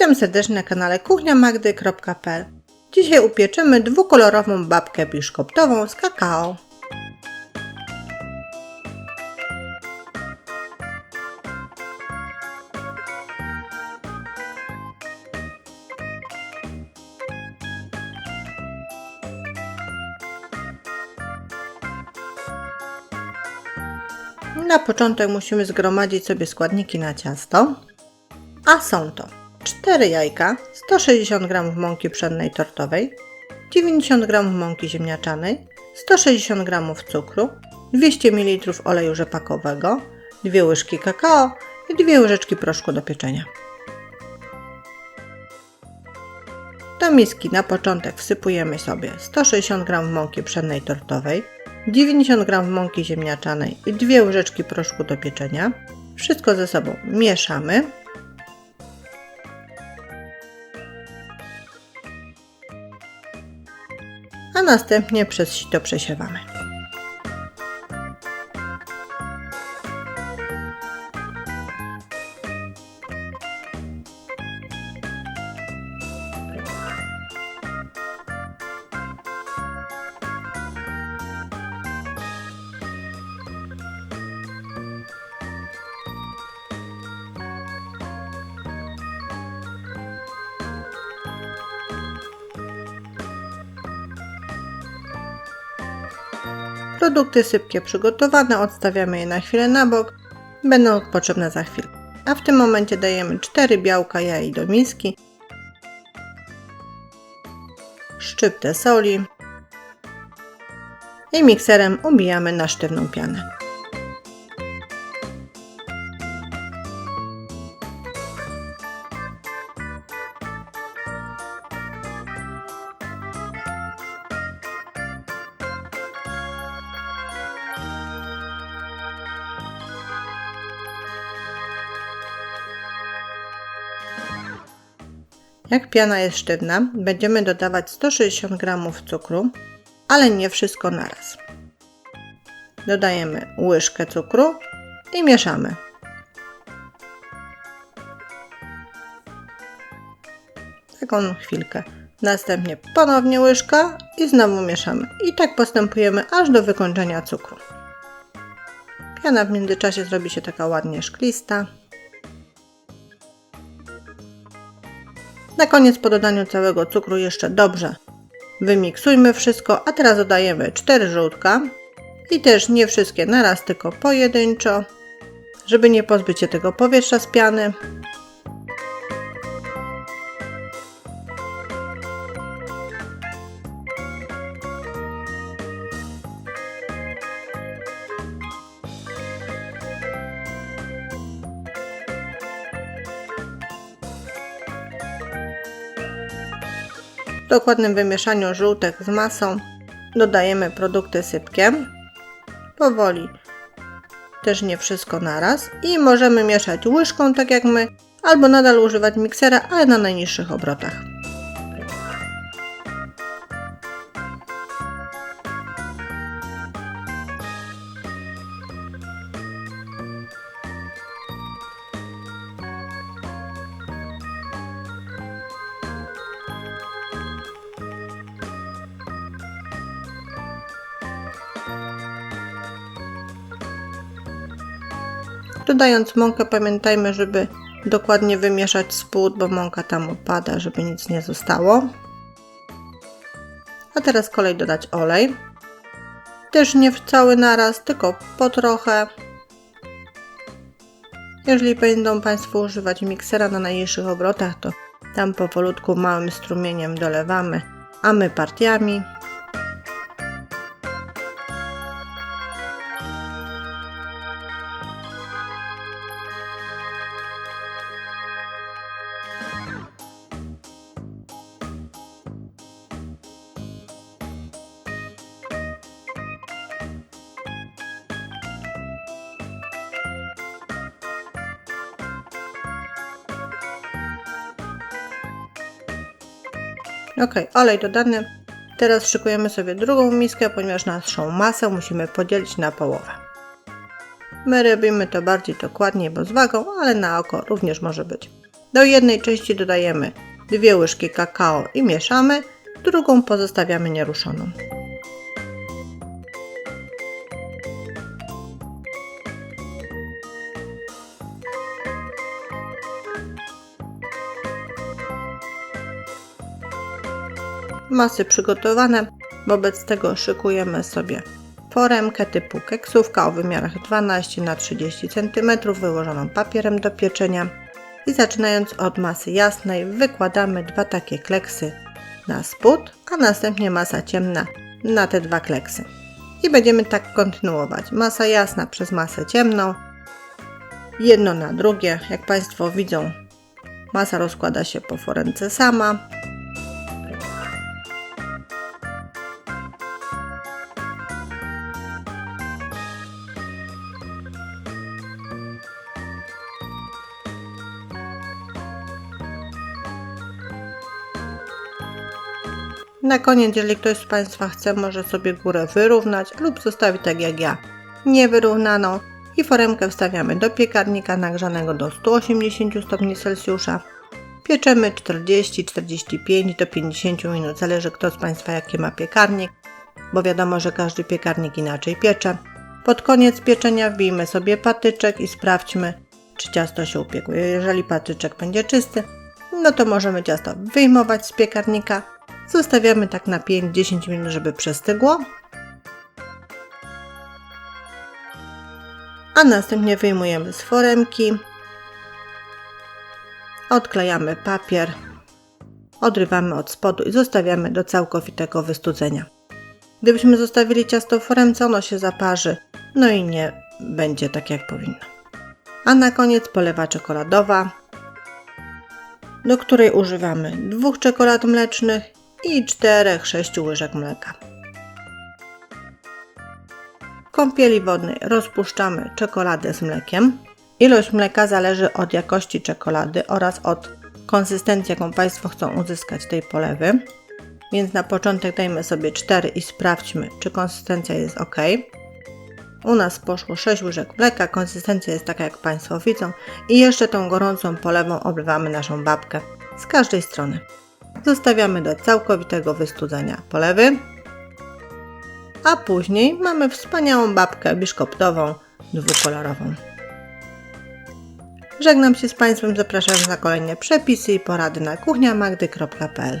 Witam serdecznie na kanale kuchniamagdy.pl Dzisiaj upieczymy dwukolorową babkę biszkoptową z kakao. Na początek musimy zgromadzić sobie składniki na ciasto, a są to 4 jajka, 160 g mąki pszennej tortowej, 90 g mąki ziemniaczanej, 160 g cukru, 200 ml oleju rzepakowego, 2 łyżki kakao i 2 łyżeczki proszku do pieczenia. Do miski na początek wsypujemy sobie 160 g mąki pszennej tortowej, 90 g mąki ziemniaczanej i 2 łyżeczki proszku do pieczenia. Wszystko ze sobą mieszamy. Następnie przez sito przesiewamy. Produkty sypkie przygotowane, odstawiamy je na chwilę na bok. Będą potrzebne za chwilę. A w tym momencie dajemy 4 białka jaj do miski, szczyptę soli i mikserem ubijamy na sztywną pianę. Jak piana jest sztywna, będziemy dodawać 160 g cukru, ale nie wszystko naraz. Dodajemy łyżkę cukru i mieszamy. Taką chwilkę. Następnie ponownie łyżka i znowu mieszamy. I tak postępujemy aż do wykończenia cukru. Piana w międzyczasie zrobi się taka ładnie szklista. Na koniec po dodaniu całego cukru jeszcze dobrze wymiksujmy wszystko, a teraz dodajemy 4 żółtka i też nie wszystkie naraz, tylko pojedynczo, żeby nie pozbyć się tego powietrza z piany. Dokładnym wymieszaniu żółtek z masą dodajemy produkty sypkie. Powoli, też nie wszystko naraz i możemy mieszać łyżką tak jak my, albo nadal używać miksera, ale na najniższych obrotach. Dodając mąkę pamiętajmy, żeby dokładnie wymieszać spód, bo mąka tam opada, żeby nic nie zostało. A teraz kolej dodać olej. Też nie w cały naraz, tylko po trochę. Jeżeli będą Państwo używać miksera na najniższych obrotach, to tam powolutku małym strumieniem dolewamy, a my partiami. Ok, olej dodany. Teraz szykujemy sobie drugą miskę, ponieważ naszą masę musimy podzielić na połowę. My robimy to bardziej dokładnie, bo z wagą, ale na oko również może być. Do jednej części dodajemy dwie łyżki kakao i mieszamy, drugą pozostawiamy nieruszoną. Masy przygotowane, wobec tego szykujemy sobie foremkę typu keksówka o wymiarach 12 na 30 cm wyłożoną papierem do pieczenia i zaczynając od masy jasnej wykładamy dwa takie kleksy na spód, a następnie masa ciemna na te dwa kleksy. I będziemy tak kontynuować. Masa jasna przez masę ciemną, jedno na drugie. Jak Państwo widzą, masa rozkłada się po foremce sama. Na koniec, jeżeli ktoś z Państwa chce, może sobie górę wyrównać lub zostawić tak jak ja, niewyrównaną i foremkę wstawiamy do piekarnika nagrzanego do 180 stopni Celsjusza. Pieczemy 40, 45 do 50 minut, zależy kto z Państwa jaki ma piekarnik, bo wiadomo, że każdy piekarnik inaczej piecze. Pod koniec pieczenia wbijmy sobie patyczek i sprawdźmy, czy ciasto się upiekło. Jeżeli patyczek będzie czysty, no to możemy ciasto wyjmować z piekarnika Zostawiamy tak na 5-10 minut, żeby przestygło. A następnie wyjmujemy z foremki. Odklejamy papier. Odrywamy od spodu i zostawiamy do całkowitego wystudzenia. Gdybyśmy zostawili ciasto w foremce, ono się zaparzy, no i nie będzie tak jak powinno. A na koniec polewa czekoladowa, do której używamy dwóch czekolad mlecznych i 4-6 łyżek mleka. W kąpieli wodnej rozpuszczamy czekoladę z mlekiem. Ilość mleka zależy od jakości czekolady oraz od konsystencji, jaką Państwo chcą uzyskać tej polewy. Więc na początek dajmy sobie 4 i sprawdźmy, czy konsystencja jest ok. U nas poszło 6 łyżek mleka, konsystencja jest taka jak Państwo widzą i jeszcze tą gorącą polewą oblewamy naszą babkę z każdej strony. Zostawiamy do całkowitego wystudzenia polewy. A później mamy wspaniałą babkę biszkoptową dwukolorową. Żegnam się z Państwem, zapraszam na kolejne przepisy i porady na kuchniamagdy.pl